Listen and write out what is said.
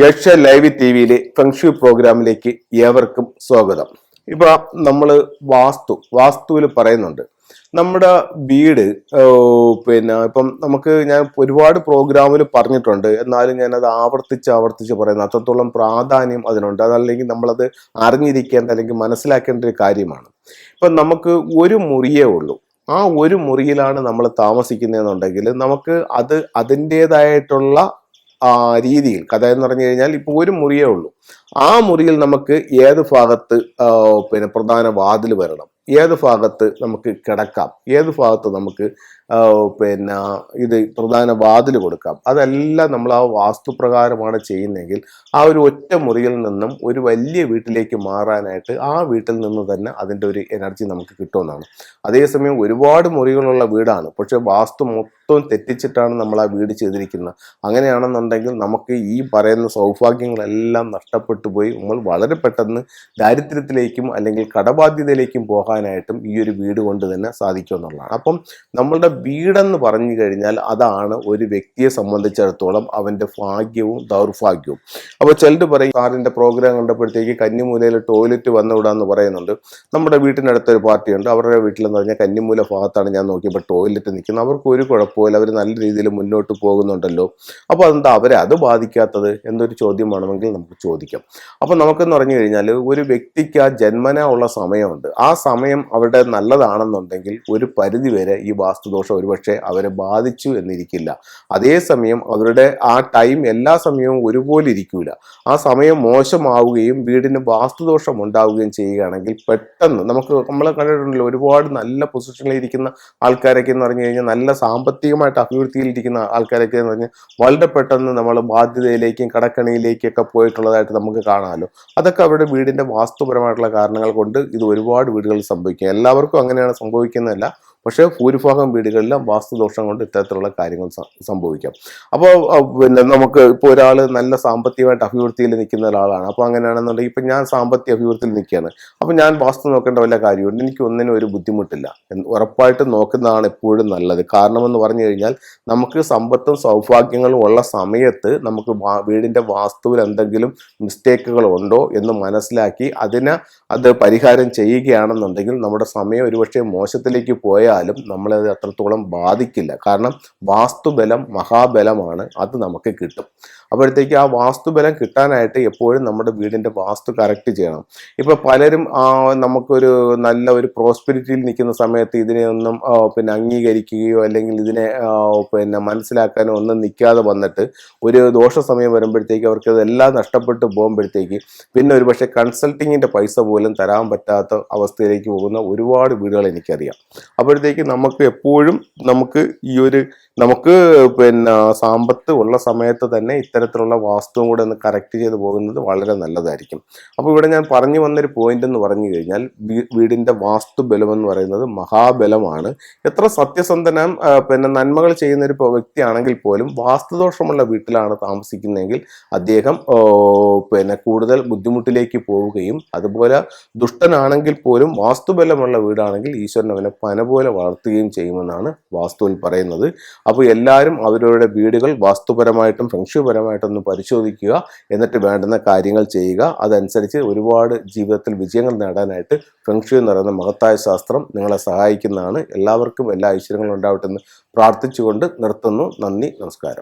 യക്ഷ live T വിയിലെ feng shui പ്രോഗ്രാമിലേക്ക് ഏവർക്കും സ്വാഗതം. ഇപ്പൊ നമ്മൾ വാസ്തു വാസ്തുവിൽ പറയുന്നുണ്ട്. നമ്മുടെ വീട് പിന്നെ ഇപ്പം നമുക്ക് ഞാൻ ഒരുപാട് പ്രോഗ്രാമിൽ പറഞ്ഞിട്ടുണ്ട്. എന്നാലും ഞാനത് ആവർത്തിച്ച് ആവർത്തിച്ച് പറയുന്നു. അത്രത്തോളം പ്രാധാന്യം അതിനുണ്ട്. അതല്ലെങ്കിൽ നമ്മളത് അറിഞ്ഞിരിക്കേണ്ട അല്ലെങ്കിൽ മനസ്സിലാക്കേണ്ട ഒരു കാര്യമാണ്. ഇപ്പം നമുക്ക് ഒരു മുറിയേ ഉള്ളൂ. ആ ഒരു മുറിയിലാണ് നമ്മൾ താമസിക്കുന്നതെന്നുണ്ടെങ്കിൽ നമുക്ക് അത് അതിന്റെതായിട്ടുള്ള രീതിയിൽ കഥ എന്ന് പറഞ്ഞു കഴിഞ്ഞാൽ ഇപ്പോൾ ഒരു മുറിയേ ഉള്ളൂ. ആ മുറിയിൽ നമുക്ക് ഏത് ഭാഗത്ത് പിന്നെ പ്രധാന വാതിൽ വരണം? ഏത് ഭാഗത്ത് നമുക്ക് കിടക്കാം? ഏത് ഭാഗത്ത് നമുക്ക് പിന്നെ ഇത് പ്രധാന വാതിൽ കൊടുക്കാം? അതെല്ലാം നമ്മൾ ആ വാസ്തുപ്രകാരമാണ് ചെയ്യുന്നതെങ്കിൽ ആ ഒരു ഒറ്റ മുറിയിൽ നിന്നും ഒരു വലിയ വീട്ടിലേക്ക് മാറാനായിട്ട് ആ വീട്ടിൽ നിന്ന് തന്നെ അതിന്റെ ഒരു എനർജി നമുക്ക് കിട്ടുമെന്നാണ്. അതേസമയം ഒരുപാട് മുറികളുള്ള വീടാണ്. പക്ഷേ വാസ്തു മൊത്തം തെറ്റിച്ചിട്ടാണ് നമ്മൾ ആ വീട് ചെയ്തിരിക്കുന്നത്. അങ്ങനെയാണെന്നുണ്ടെങ്കിൽ നമുക്ക് ഈ പറയുന്ന സൗഭാഗ്യങ്ങളെല്ലാം നഷ്ടപ്പെട്ടു പോയി. നമ്മൾ വളരെ പെട്ടെന്ന് ദാരിദ്ര്യത്തിലേക്കും അല്ലെങ്കിൽ കടബാധ്യതയിലേക്കും പോകാനായിട്ടും ഈ ഒരു വീട് കൊണ്ട് തന്നെ സാധിക്കും എന്നുള്ളതാണ്. അപ്പം നമ്മളുടെ വീടെന്ന് പറഞ്ഞു കഴിഞ്ഞാൽ അതാണ് ഒരു വ്യക്തിയെ സംബന്ധിച്ചിടത്തോളം അവന്റെ ഭാഗ്യവും ദൗർഭാഗ്യവും. അപ്പോൾ ചിലർ പറയും സാറിന്റെ പ്രോഗ്രാം കണ്ടപ്പോഴത്തേക്ക് കന്നിമൂലയിൽ ടോയ്ലറ്റ് വന്നുവിടാന്ന് പറയുന്നുണ്ട്. നമ്മുടെ വീട്ടിനടുത്തൊരു പാർട്ടിയുണ്ട്. അവരുടെ വീട്ടിലെന്ന് പറഞ്ഞാൽ കന്നിമൂല ഭാഗത്താണ് ഞാൻ നോക്കിയപ്പോൾ ടോയ്ലറ്റ് നിൽക്കുന്നത്. അവർക്ക് ഒരു കുഴപ്പമില്ല അവർ നല്ല രീതിയിൽ മുന്നോട്ട് പോകുന്നുണ്ടല്ലോ. അപ്പോൾ അതെന്താ? അവരെ അത് ബാധിക്കാത്തത് എന്നൊരു ചോദ്യം വേണമെങ്കിൽ നമുക്ക് ചോദിക്കാം. അപ്പോൾ നമുക്കെന്ന് പറഞ്ഞു കഴിഞ്ഞാൽ ഒരു വ്യക്തിക്ക് ആ ജന്മന ഉള്ള സമയമുണ്ട്. ആ സമയം അവരുടെ നല്ലതാണെന്നുണ്ടെങ്കിൽ ഒരു പരിധിവരെ ഈ വാസ്തുദോഷം ഒരുപക്ഷെ അവരെ ബാധിച്ചു എന്നിരിക്കില്ല. അതേസമയം അവരുടെ ആ ടൈം എല്ലാ സമയവും ഒരുപോലെ ഇരിക്കൂല ആ സമയം മോശമാവുകയും വീടിന് വാസ്തുദോഷം ഉണ്ടാവുകയും ചെയ്യുകയാണെങ്കിൽ പെട്ടെന്ന് നമുക്ക് നമ്മൾ കണ്ടിട്ടുണ്ടല്ലോ ഒരുപാട് നല്ല പൊസിഷനിൽ ഇരിക്കുന്ന ആൾക്കാരൊക്കെ എന്ന് പറഞ്ഞു കഴിഞ്ഞാൽ നല്ല സാമ്പത്തികമായിട്ട് അഭിവൃദ്ധിയിൽ ഇരിക്കുന്ന ആൾക്കാരൊക്കെ എന്ന് പറഞ്ഞാൽ വളരെ പെട്ടെന്ന് നമ്മൾ ബാധ്യതയിലേക്കും കടക്കണിയിലേക്കൊക്കെ പോയിട്ടുള്ളതായിട്ട് നമുക്ക് കാണാമല്ലോ. അതൊക്കെ അവരുടെ വീടിന്റെ വാസ്തുപരമായിട്ടുള്ള കാരണങ്ങൾ കൊണ്ട് ഇത് ഒരുപാട് വീടുകളിൽ സംഭവിക്കും എല്ലാവർക്കും അങ്ങനെയാണ് സംഭവിക്കുന്നതല്ല. പക്ഷേ ഭൂരിഭാഗം വീടുകളിലും വാസ്തുദോഷം കൊണ്ട് ഇത്തരത്തിലുള്ള കാര്യങ്ങൾ സംഭവിക്കാം. അപ്പോൾ പിന്നെ നമുക്ക് ഇപ്പോൾ ഒരാൾ നല്ല സാമ്പത്തികമായിട്ട് അഭിവൃദ്ധിയിൽ നിൽക്കുന്ന ഒരാളാണ്. അപ്പോൾ അങ്ങനെയാണെന്നുണ്ടെങ്കിൽ ഇപ്പം ഞാൻ സാമ്പത്തിക അഭിവൃദ്ധിയിൽ നിൽക്കുകയാണ്. അപ്പോൾ ഞാൻ വാസ്തു നോക്കേണ്ട വല്ല കാര്യമുണ്ട്? എനിക്ക് ഒന്നിനും ഒരു ബുദ്ധിമുട്ടില്ല. ഉറപ്പായിട്ട് നോക്കുന്നതാണ് എപ്പോഴും നല്ലത്. കാരണമെന്ന് പറഞ്ഞു കഴിഞ്ഞാൽ നമുക്ക് സമ്പത്തും സൗഭാഗ്യങ്ങളും ഉള്ള സമയത്ത് നമുക്ക് വീടിന്റെ വാസ്തുവിൽ എന്തെങ്കിലും മിസ്റ്റേക്കുകൾ ഉണ്ടോ എന്ന് മനസ്സിലാക്കി അതിനെ അത് പരിഹാരം ചെയ്യുകയാണെന്നുണ്ടെങ്കിൽ നമ്മുടെ സമയം ഒരുപക്ഷെ മോശത്തിലേക്ക് പോയാലും നമ്മളത് അത്രത്തോളം ബാധിക്കില്ല. കാരണം വാസ്തുബലം മഹാബലമാണ് അത് നമുക്ക് കിട്ടും. അപ്പോഴത്തേക്ക് ആ വാസ്തുബലം കിട്ടാനായിട്ട് എപ്പോഴും നമ്മുടെ വീടിന്റെ വാസ്തു കറക്റ്റ് ചെയ്യണം. ഇപ്പോൾ പലരും നമുക്കൊരു നല്ല ഒരു പ്രോസ്പെരിറ്റിയിൽ നിൽക്കുന്ന സമയത്ത് ഇതിനെ ഒന്നും പിന്നെ അംഗീകരിക്കുകയോ അല്ലെങ്കിൽ ഇതിനെ പിന്നെ മനസ്സിലാക്കാനോ ഒന്നും നിൽക്കാതെ വന്നിട്ട് ഒരു ദോഷ സമയം വരുമ്പോഴത്തേക്ക് അവർക്ക് ഇതെല്ലാം നഷ്ടപ്പെട്ടു പോകുമ്പോഴത്തേക്ക് പിന്നെ ഒരു പക്ഷേ കൺസൾട്ടിങ്ങിന്റെ പൈസ പോലും തരാൻ പറ്റാത്ത അവസ്ഥയിലേക്ക് പോകുന്ന ഒരുപാട് വീടുകൾ എനിക്കറിയാം. അപ്പോഴത്തേക്ക് നമുക്ക് എപ്പോഴും നമുക്ക് ഈ ഒരു നമുക്ക് പിന്നെ സാമ്പത്ത് ഉള്ള സമയത്ത് തന്നെ ഇത്തരത്തിലുള്ള വാസ്തുവും കൂടെ ഒന്ന് കറക്റ്റ് ചെയ്ത് പോകുന്നത് വളരെ നല്ലതായിരിക്കും. അപ്പോൾ ഇവിടെ ഞാൻ പറഞ്ഞു വന്നൊരു പോയിന്റ് എന്ന് പറഞ്ഞു കഴിഞ്ഞാൽ വീടിന്റെ വാസ്തു ബലം എന്ന് പറയുന്നത് മഹാബലമാണ്. എത്ര സത്യസന്ധനം പിന്നെ നന്മകൾ ചെയ്യുന്ന ഒരു വ്യക്തിയാണെങ്കിൽ പോലും വാസ്തുദോഷമുള്ള വീട്ടിലാണ് താമസിക്കുന്നതെങ്കിൽ അദ്ദേഹം പിന്നെ കൂടുതൽ ബുദ്ധിമുട്ടിലേക്ക് പോവുകയും അതുപോലെ ദുഷ്ടനാണെങ്കിൽ പോലും വാസ്തുബലമുള്ള വീടാണെങ്കിൽ ഈശ്വരൻ അവനെ പന പോലെ വളർത്തുകയും ചെയ്യുമെന്നാണ് വാസ്തുവിൽ പറയുന്നത്. അപ്പോൾ എല്ലാവരും അവരവരുടെ വീടുകൾ വാസ്തുപരമായിട്ടും ഫെങ്ഷുപരമായിട്ടും ഒന്ന് പരിശോധിക്കുക എന്നിട്ട് വേണ്ടുന്ന കാര്യങ്ങൾ ചെയ്യുക. അതനുസരിച്ച് ഒരുപാട് ജീവിതത്തിൽ വിജയങ്ങൾ നേടാനായിട്ട് ഫെങ്ഷു എന്ന് പറയുന്ന മഹത്തായ ശാസ്ത്രം നിങ്ങളെ സഹായിക്കുന്നതാണ്. എല്ലാവർക്കും എല്ലാ ഐശ്വര്യങ്ങളും ഉണ്ടാവട്ടെ എന്ന് പ്രാർത്ഥിച്ചുകൊണ്ട് നിർത്തുന്നു. നന്ദി നമസ്കാരം.